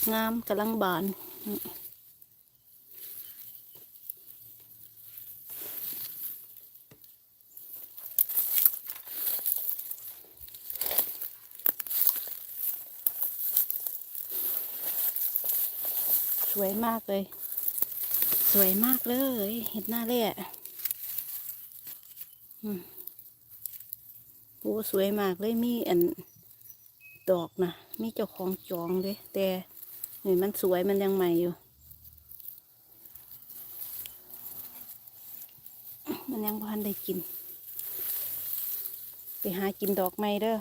อกงามกำลังบานสวยมากเลย สวยมากเลย เห็ดหน้าเล่อืมโอ้สวยมากเลยมีอันดอกนะมีเจ้าของจองเลยแต่ นี่มันสวยมันยังใหม่อยู่ มันยังพันได้กิน ไปหากินดอกไม้เด้อ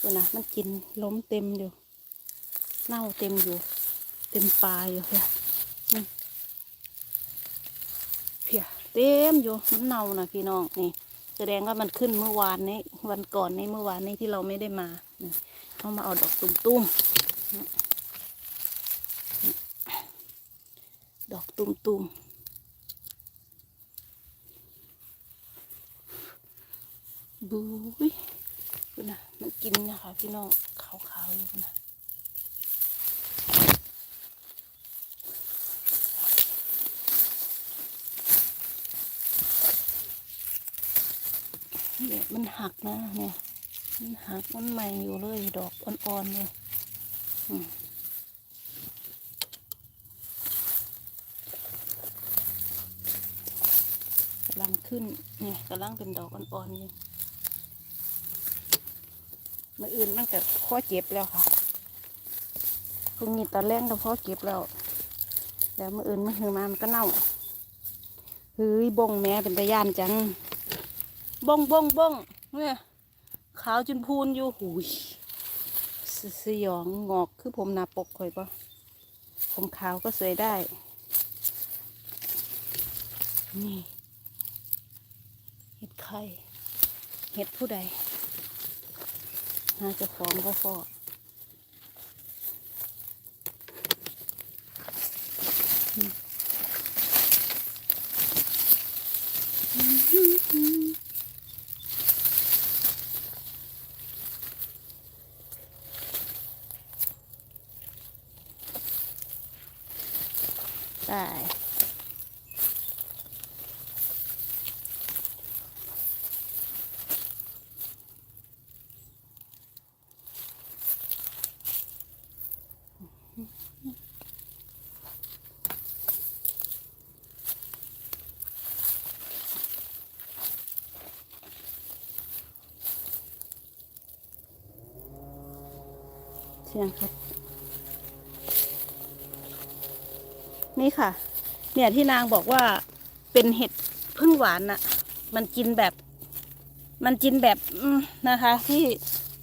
ดูนะมันกินล้มเต็มอยู่ เน่าเต็มอยู่ เต็มปลาอยู่เพียเพียเต็มอยู่มันเน่านะพี่น้องนี่แสดงว่ามันขึ้นเมื่อวานนี้วันก่อนนี้เมื่อวานนี้ที่เราไม่ได้มาเขามาเอาดอกตุ้มๆ ดอกตุ้มๆบุ้ยดูนะมันกินนะคะพี่น้องขาวๆอยู่นะเนี่ยมันหักนะเนี่ย มันหักมันใหม่อยู่เลย ดอกอ่อนๆเลยอืมำลังขึ้นเนี่ยกำลังเป็นดอกอ่อนๆอยู่มื่อื่นมันก็พอเจ็บแล้วค่ะพรุ่งนี้ตอนแรกก็พอเก็บแล้วแล้วมื่อื่นมันหือมามันก็เน่าเฮ้ยบงแม่เป็นตะยานจังบงบงบงเนี่ยขาวจนพูนอยู่หูยสสยองงอกคือผมหนาปกข่อยปะผมขาวก็สวยได้ นี่ ไข่เห็ดผู้ใดหาจ้าของก็ฟอได้ เสียงครับ นี่ค่ะ เนี่ยที่นางบอกว่าเป็นเห็ดพึ่งหวานน่ะ มันกินแบบ มันกินแบบนะคะ ที่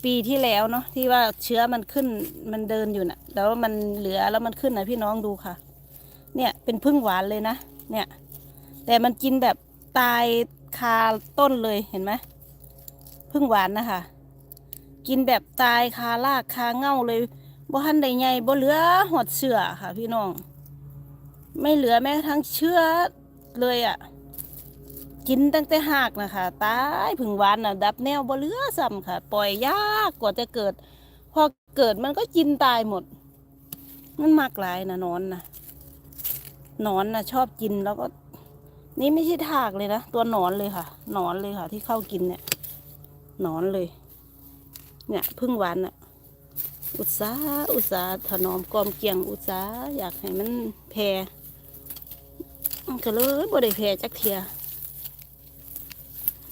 ปีที่แล้วเนาะที่ว่าเชื้อมันขึ้นมันเดินอยู่น่ะ แล้วมันเหลือแล้วมันขึ้นนะพี่น้องดูค่ะ เนี่ยเป็นพึ่งหวานเลยนะเนี่ย แต่มันกินแบบตายคาต้นเลยเห็นไหมพึ่งหวานนะคะ กินแบบตายคารากคาเง่าเลยบ่ทันได้ใหญ่บ่เหลือหอดเสือค่ะ พี่น้อง ไม่เหลือแม้ทั่งเชื้อเลยอะ่ะ กินตั้งแต่หากนะคะตายผึ่งหวานน่ะ ดับแนวบ่เหลือซ้ำค่ะ ปล่อยยากกว่าจะเกิด พอเกิดมันก็กินตายหมด มันมากหลายนะนอนนะนอนนะชอบกินแล้วก็ นี่ไม่ใช่ทากเลยนะ ตัวนอนเลยค่ะนอนเลยค่ะ ที่เข้ากินเนี่ยนอนเลย เนี่ยพึ่งหวานอะอุตสาอุตสาถนอมกอมเกียงอุตสาอยากให้มันแพร่ก็เลยบ่ได้แพร่จักเทีย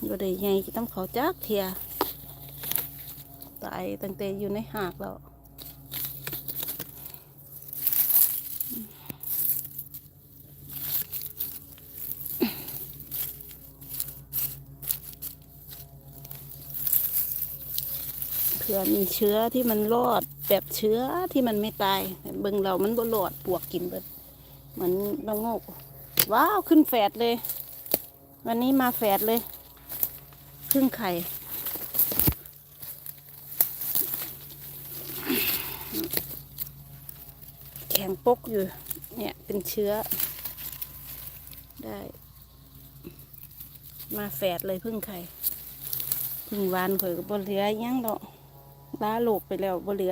บ่ได้ใหญ่ต้องเขาจักเทียตายตั้งแต่อยู่ในหากแล้ว เผื่อมีเชื้อที่มันรอดแบบเชื้อที่มันไม่ตายเบิ่งเรามันบ่รอดปวกกินเบิดเหมือนละโงกว้าวขึ้นแฝดเลย วันนี้มาแฝดเลยพึ่งไข่แข็งปกอยู่ เนี่ยเป็นเชื้อ ได้ มาแฝดเลยพึ่งไข่พึ่งวานข่อยก็บ่เหลือยังดอก ล้าโลกไปแล้วบ่เหลือ